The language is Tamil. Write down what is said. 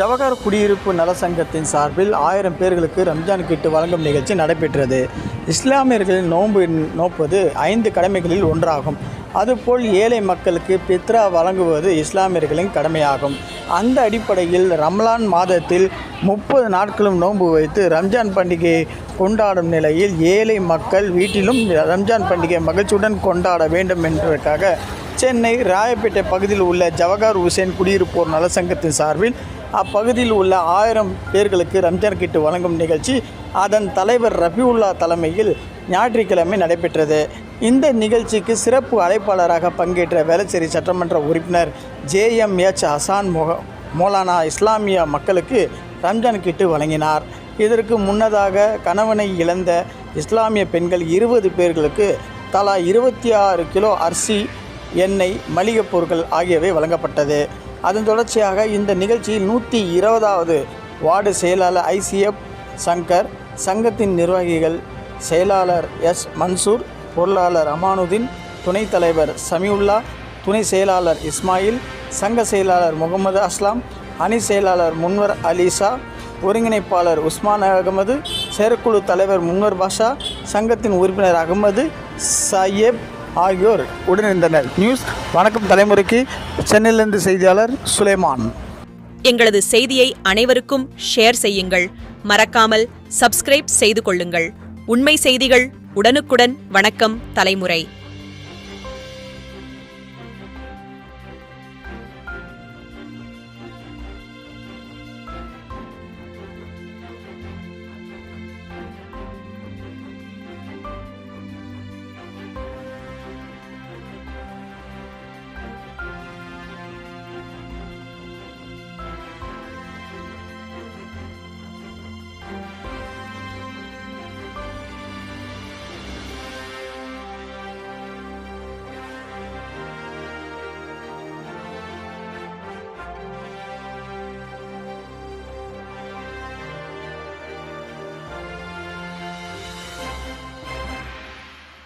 ஜவஹர் குடியிருப்பு நல சங்கத்தின் சார்பில் ஆயிரம் பேர்களுக்கு ரம்ஜான் கிட்டு வழங்கும் நிகழ்ச்சி நடைபெற்றது. இஸ்லாமியர்களின் நோன்பு நோப்பது ஐந்து கடமைகளில் ஒன்றாகும். அதுபோல் ஏழை மக்களுக்கு பித்ரா வழங்குவது இஸ்லாமியர்களின் கடமையாகும். அந்த அடிப்படையில் ரம்லான் மாதத்தில் முப்பது நாட்களும் நோன்பு வைத்து ரம்ஜான் பண்டிகையை கொண்டாடும் நிலையில் ஏழை மக்கள் வீட்டிலும் ரம்ஜான் பண்டிகை மகிழ்ச்சியுடன் கொண்டாட வேண்டும் என்பதற்காக சென்னை ராயப்பேட்டை பகுதியில் உள்ள ஜவஹர் ஹுசேன் குடியிருப்போர் நலசங்கத்தின் சார்பில் அப்பகுதியில் உள்ள ஆயிரம் பேர்களுக்கு ரம்ஜான் கிட்டு வழங்கும் நிகழ்ச்சி அதன் தலைவர் ரபியுல்லா தலைமையில் ஞாயிற்றுக்கிழமை நடைபெற்றது. இந்த நிகழ்ச்சிக்கு சிறப்பு அழைப்பாளராக பங்கேற்ற வேளச்சேரி சட்டமன்ற உறுப்பினர் ஜேஎம்எச் ஹசான் மொஹ மௌலானா இஸ்லாமிய மக்களுக்கு ரம்ஜான் கிட்டு வழங்கினார். இதற்கு முன்னதாக கணவனை இழந்த இஸ்லாமிய பெண்கள் இருபது பேர்களுக்கு தலா இருபத்தி ஆறு கிலோ அரிசி எண்ணெய் மளிகைப் பொருட்கள் ஆகியவை வழங்கப்பட்டது. அதன் தொடர்ச்சியாக இந்த நிகழ்ச்சியில் நூற்றி இருபதாவது வார்டு செயலாளர் ஐசிஎஃப் சங்கர் சங்கத்தின் நிர்வாகிகள் செயலாளர் எஸ் மன்சூர் பொருளாளர் அமானுதீன் துணைத் தலைவர் சமியுல்லா துணை செயலாளர் இஸ்மாயில் சங்க செயலாளர் முகமது அஸ்லாம் அணி செயலாளர் முன்வர் அலிசா ஒருங்கிணைப்பாளர் உஸ்மான் அகமது செயற்குழு தலைவர் முன்வர் பாஷா சங்கத்தின் உறுப்பினர் அகமது சையப் ஆகியோர் உடனிருந்தனர். நியூஸ் வணக்கம் தலைமுறைக்கு சென்னையிலிருந்து செய்தியாளர் சுலைமான். எங்களது செய்தியை அனைவருக்கும் ஷேர் செய்யுங்கள். மறக்காமல் சப்ஸ்கிரைப் செய்து கொள்ளுங்கள். உண்மை செய்திகள் உடனுக்குடன் வணக்கம் தலைமுறை.